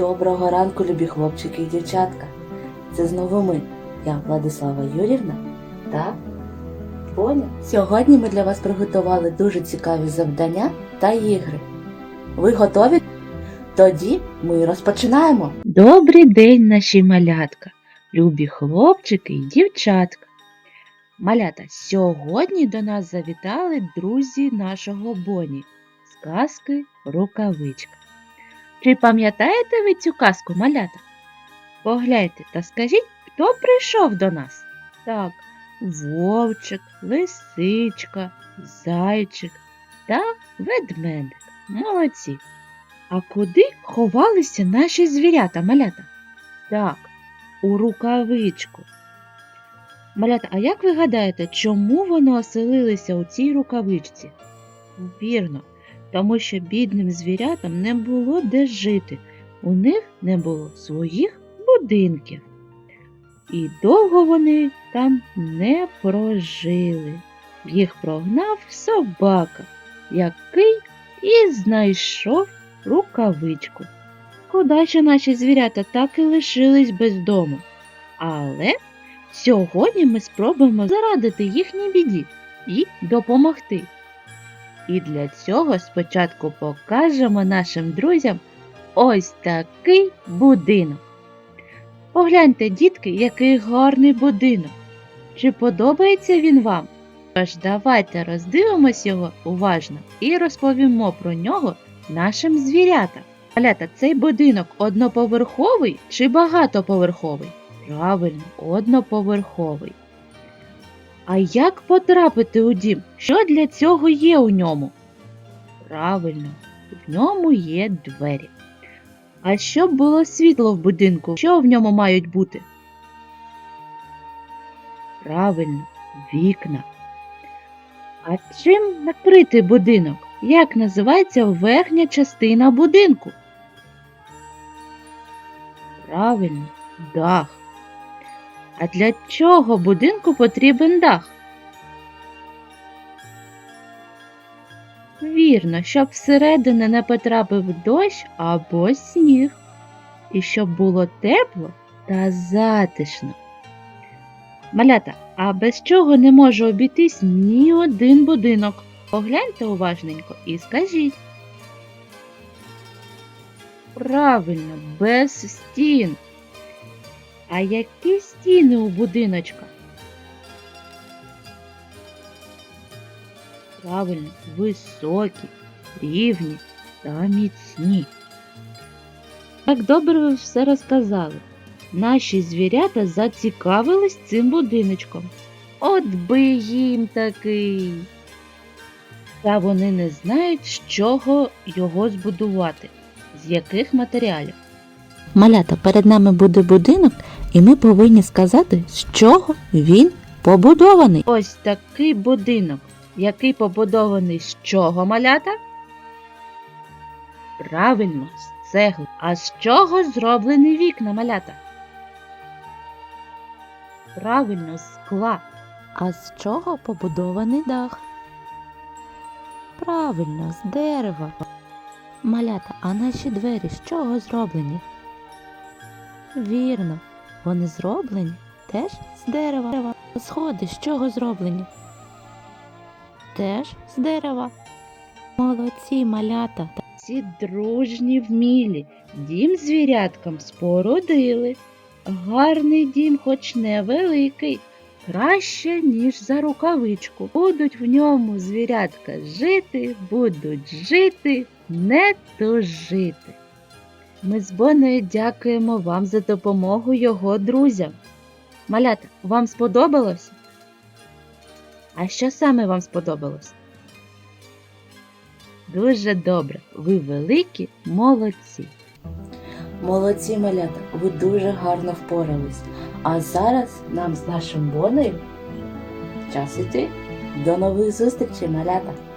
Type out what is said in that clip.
Доброго ранку, любі хлопчики і дівчатка. Це знову ми, я Владислава Юрівна та Боня. Сьогодні ми для вас приготували дуже цікаві завдання та ігри. Ви готові? Тоді ми розпочинаємо. Добрий день, наші малятка, любі хлопчики і дівчатка. Малята, сьогодні до нас завітали друзі нашого Боні з казки Рукавичка. Чи пам'ятаєте ви цю казку, малята? Погляньте та скажіть, хто прийшов до нас? Так, вовчик, лисичка, зайчик та ведмедик. Молодці. А куди ховалися наші звірята, малята? Так, у рукавичку. Малята, а як ви гадаєте, чому вони оселилися у цій рукавичці? Вірно, тому що бідним звірятам не було де жити, у них не було своїх будинків. І довго вони там не прожили. Їх прогнав собака, який і знайшов рукавичку. Шкода, що наші звірята так і лишились без дому. Але сьогодні ми спробуємо зарадити їхній біді і допомогти. І для цього спочатку покажемо нашим друзям ось такий будинок. Погляньте, дітки, який гарний будинок. Чи подобається він вам? Тож давайте роздивимось його уважно і розповімо про нього нашим звірятам. Малята, цей будинок одноповерховий чи багатоповерховий? Правильно, одноповерховий. А як потрапити у дім? Що для цього є у ньому? Правильно, в ньому є двері. А щоб було світло в будинку, що в ньому мають бути? Правильно, вікна. А чим накритий будинок? Як називається верхня частина будинку? Правильно, дах. А для чого будинку потрібен дах? Вірно, щоб всередину не потрапив дощ або сніг, і щоб було тепло та затишно. Малята, а без чого не може обійтись ні один будинок? Погляньте уважненько і скажіть. Правильно, без стін. А які стіни у будиночка? Правильно, високі, рівні та міцні. Так добре ви все розказали. Наші звірята зацікавились цим будиночком. От би їм такий. Та вони не знають, з чого його збудувати, з яких матеріалів. Малята, перед нами буде будинок, і ми повинні сказати, з чого він побудований. Ось такий будинок, який побудований з чого малята? Правильно, з цегли. А з чого зроблені вікна малята? Правильно, з скла. А з чого побудований дах? Правильно, з дерева. Малята, а наші двері з чого зроблені? Вірно, вони зроблені теж з дерева. Сходи з чого зроблені? Теж з дерева. Молодці малята. Ці дружні вмілі, дім звіряткам спорудили. Гарний дім, хоч невеликий, краще, ніж за рукавичку. Будуть в ньому звірятка жити, будуть жити, не тужити. Ми з Боною дякуємо вам за допомогу його друзям. Малята, вам сподобалося? А що саме вам сподобалось? Дуже добре, ви великі молодці. Молодці малята, ви дуже гарно впорались. А зараз нам з нашим боною час іти. До нових зустрічей, малята!